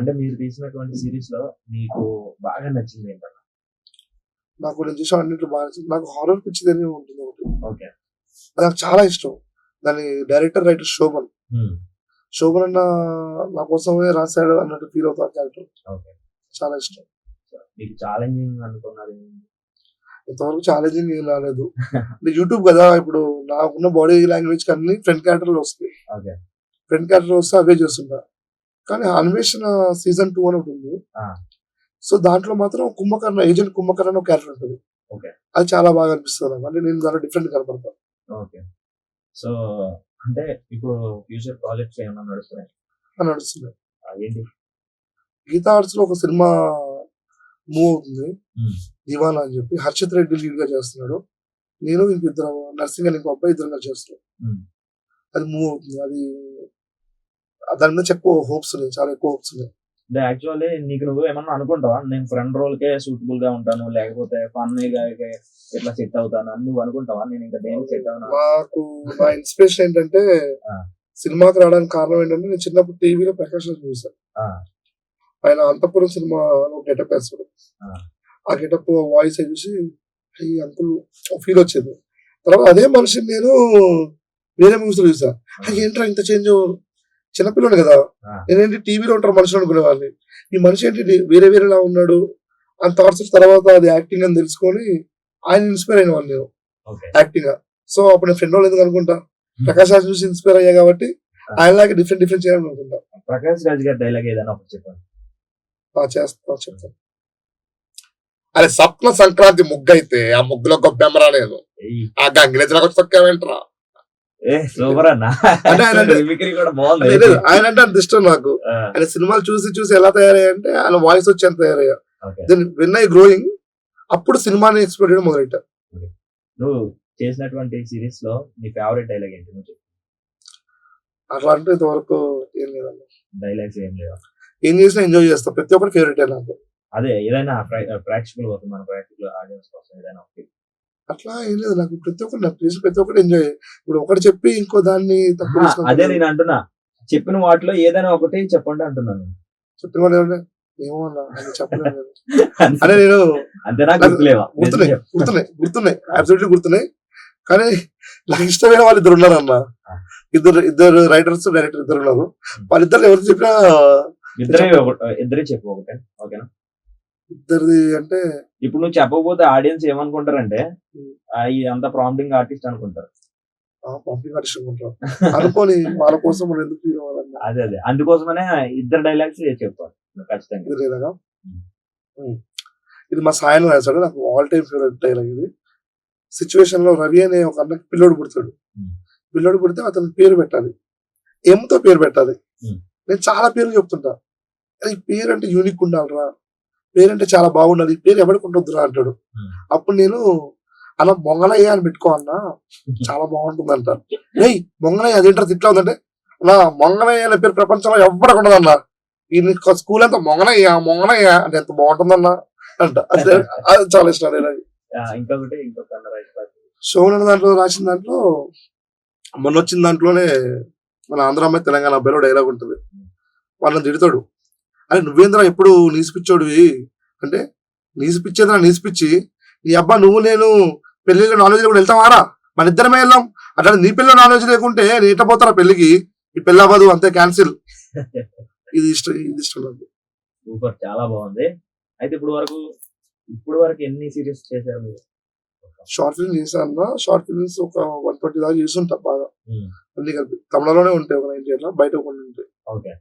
అంటే మీరు తీసినటువంటి సిరీస్లో మీకు బాగా నచ్చింది ఏంటన్నా? నాకు నేను చూసిన అన్నింటిలో బాగా నచ్చింది. నాకు హారర్ పిచ్చి ఉంటుంది ఒకటి. ఓకే. అది నాకు చాలా ఇష్టం. దాని డైరెక్టర్ రైటర్ శోభన్. శోభన్ అన్న నా కోసమే రాశాడు అన్నట్టు ఫీల్ అవుతా క్యారెక్టర్ ఓకే. చాలా ఇష్టం. మీకు ఛాలెంజింగ్ అనుకున్నది ఇంతవరకు ఛాలెంజింగ్ ఏం రాలేదు. యూట్యూబ్ కదా ఇప్పుడు నాకున్న బాడీ లాంగ్వేజ్ అన్ని ఫ్రంట్ క్యారెక్టర్లు వస్తాయి. ఓకే. ఫ్రంట్ క్యారెక్టర్ వస్తే అవే చేస్తుంటా. కానీ అన్వేషణ సీజన్ టూ అని ఒకటి ఉంది. సో దాంట్లో మాత్రం కుంభకర్ణ ఏజెంట్ కుంభకర్ణ ఒక క్యారెక్టర్ ఉంటుంది. అది చాలా బాగా అనిపిస్తుంది అంటే నేను దాంట్లో డిఫరెంట్ కనపడతాను. ఓకే. సో అంటే ఇప్పుడు ఫ్యూచర్ ప్రాజెక్ట్స్ ఏమైనా నడుస్తున్నాయి? ఆ, ఏంటి? గీతా ఆర్ట్స్లో ఒక సినిమా మూవ్ అవుతుంది. దివానా అని చెప్పి. హర్షిత్ రెడ్డి లీడ్గా చేస్తున్నాడు. నేను ఇంక ఇద్దరు నర్సింగ్ అని ఇంకో అబ్బాయి ఇద్దరు చేస్తున్నాడు. అది మూవ్ అవుతుంది. అది దాని మీద ఎక్కువ హోప్స్ ఉన్నాయి చాలా ఎక్కువ హోప్స్ ఉన్నాయి. యాక్చువల్లీ నీకు నువ్వు ఏమన్నా అనుకుంటావా? నేను ఫ్రెండ్ రోల్ కే సూటబుల్గా ఉంటాను లేకపోతే ఫన్గా ఇట్లా సెట్ అవుతాను అని నువ్వు అనుకుంటావా? నేను ఇంకా దేనికి సెట్ అవునా? నాకు నా ఇన్స్పిరేషన్ ఏంటంటే. సినిమాకి రావడానికి కారణం ఏంటంటే నేను చిన్నప్పుడు టీవీలో ప్రకాష్ చూసాను ఆ. ఆయన అంతపురం సినిమాలో గెటప్ వేస్తాడు. ఆ. గెటప్ వాయిస్ చూసి ఈ అంకుల్ ఫీల్ వచ్చేది. తర్వాత అదే మనిషిని నేను వేరే మూవీస్లో చూసా. "అయ్య, ఏంట్రా ఇంత చేంజ్ చిన్నపిల్లడు కదా. నేనేంటి టీవీలో ఉంటారు మనుషులు అనుకునే వాళ్ళని ఈ మనిషి ఏంటి వేరే వేరేలా ఉన్నాడు. అని థాట్స్ తర్వాత అది యాక్టింగ్ అని తెలుసుకొని ఆయన ఇన్స్పైర్ అయిన వాళ్ళు నేను యాక్టింగ్గా. సో అప్పుడు నేను ఫ్రెండ్ వాళ్ళు ఎందుకు అనుకుంటా? ప్రకాష్ రాజ్ చూసి ఇన్స్పైర్ అయ్యా కాబట్టి ఆయన లాగా డిఫరెంట్ డిఫరెంట్ చేయాలని అనుకుంటా. ప్రకాష్ రాజ్ గారి డైలాగ్ ఏదైనా ఆ, చేస్తా చెప్తాను అరే స్వప్న సంక్రాంతి ముగ్గు అయితే ఆ ముగ్గులో గొబ్బెమ్మరా నేను ఏయ్, ఆ గంగిరెద్దులకు వచ్చి తొక్కావేంట్రా ఏ సూపర్ అన్న. అంటే ఆయన అంటే- అంత ఇష్టం నాకు. ఆయన సినిమాలు చూసి చూసి ఎలా తయారయ్యంటే ఆయన వాయిస్ వచ్చి ఎంత తయారయ్యా దెన్ వెన్ ఐ గ్రోయింగ్ అప్పుడు సినిమాని ఎక్స్ప్లోర్ చేయడం మొదలెట్టా. నువ్వు చేసినటువంటి సిరీస్లో నీ ఫేవరెట్ డైలాగ్ ఏంటి? నువ్వు అట్లా అంటే ఇంతవరకు ఏం లేదన్న. డైలాగ్స్ ఏం లేవు? ఏం చేసినా ఎంజాయ్ చేస్తా. ప్రతి ఒక్కటి ఫేవరెట్ నాకు. అదే ఏదైనా ప్రాక్టికల్ కోసం మన ప్రాక్టికల్ ఆడియన్స్ కోసం ఏదైనా అట్లా ఏం లేదు. నాకు ప్రతి ఒక్కటి నాకు చేసి ప్రతి ఒక్కటి ఎంజాయ్ ఇప్పుడు ఒకటి చెప్పి ఇంకో దాన్ని తక్కువ అదే నేను అంటున్నా. చెప్పిన వాటిలో ఏదైనా ఒకటి చెప్పండి అంటున్నాను చెప్పిన ఏమంటే, ఏమో అన్న అని చెప్పలేదు నేను. అంటే నేను గుర్తున్నాయి గుర్తున్నాయి గుర్తున్నాయి అబ్సల్యూట్లీ గుర్తున్నాయి. కానీ నాకు ఇష్టమైన వాళ్ళు ఇద్దరు ఉన్నారు అన్న. ఇద్దరు ఇద్దరు రైటర్స్ డైరెక్టర్ ఇద్దరు ఉన్నారు. వాళ్ళిద్దరు ఎవరు చెప్పినా ఇద్దరే ఇద్దరే చెప్పు ఒకటే. ఓకేనా? ఇద్దరిది అంటే ఇప్పుడు నువ్వు చెప్పకపోతే ఆడియన్స్ ఏమనుకుంటారంటే అంత ప్రాంప్టింగ్ ఆర్టిస్ట్ అనుకుంటారు. పంపింగ్ అనుకుంటారు. అనుకోని వాళ్ళ కోసం మనం ఎందుకు ఫీల్ అవ్వాలన్న. అదే అదే. అందుకోసమనే ఇద్దరు డైలాగ్స్ చెప్పాలి. ఖచ్చితంగా. ఇది మా సాయం రాశాడు. నాకు ఆల్ టైమ్ ఫేవరెట్ డైలాగ్ ఇది. సిచ్యువేషన్లో రవి అనే ఒక అన్నకి పిల్లోడు పుడతాడు. పిల్లోడు పుడితే అతని పేరు పెట్టాలి. ఎంతో పేరు పెట్టాలి. నేను చాలా పేర్లు చెప్తుంటా. "అరే, ఈ పేరు అంటే యూనిక్ ఉండాలిరా. పేరు అంటే చాలా ఈ పేరు ఎవరికి ఉండొద్దురా అంటాడు. అప్పుడు నేను అలా మొంగలయ్య అని పెట్టుకో అన్నా చాలా బాగుంటుంది అంట ఏయ్ మొంగలయ్య అదేంటారు తిట్లా ఉందంటే నా మొంగలయ్య అనే పేరు ప్రపంచంలో ఎవరికి ఉండదన్నా. ఈ స్కూల్ అంతా మొంగలయ్య మొంగలయ్య అంటే ఎంత బాగుంటుందన్నా అంట. అదే అది చాలా ఇష్టం నేను ఇంకొకటి ఇంకొక శోభన్ అనే దాంట్లో రాసిన దాంట్లో మొన్న వచ్చిన దాంట్లోనే మన ఆంధ్ర అమ్మాయి తెలంగాణ అబ్బాయిలో డైలాగ్ ఉంటుంది. వాళ్ళని తిడతాడు. అరే నువ్వేంద్ర ఎప్పుడు నీసిపిచ్చోడివి? అంటే నీసిపిచ్చేంద్ర నీసిపిచ్చి. నీ అబ్బా నువ్వు నేను పెళ్ళిలో నాన్ వెజ్ కూడా వెళ్తావారా మన ఇద్దరమే వెళ్దాం. అట్లా నీ పెళ్ళిలో నాన్ వెజ్ లేకుంటే నీ ఎట్ట పోతారా పెళ్ళికి ఈ పెళ్ళి అవ్వదు అంతే క్యాన్సిల్. ఇది ఇష్టం ఇది ఇష్టం నాకు. సూపర్ చాలా బాగుంది. అయితే ఇప్పుడు వరకు ఇప్పుడు వరకు ఎన్ని సిరీస్ చేశారు మీరు? షార్ట్ ఫిల్మ్ చేశాను షార్ట్ ఫిల్మ్స్ ఒక వన్ ట్వంటీ దాకా చేస్తుంటా బాగా. అన్ని కలిపి. తమిళలోనే ఉంటాయి ఒక నైన్టీ అట్లా బయట కొన్ని ఉంటాయి. ఓకే.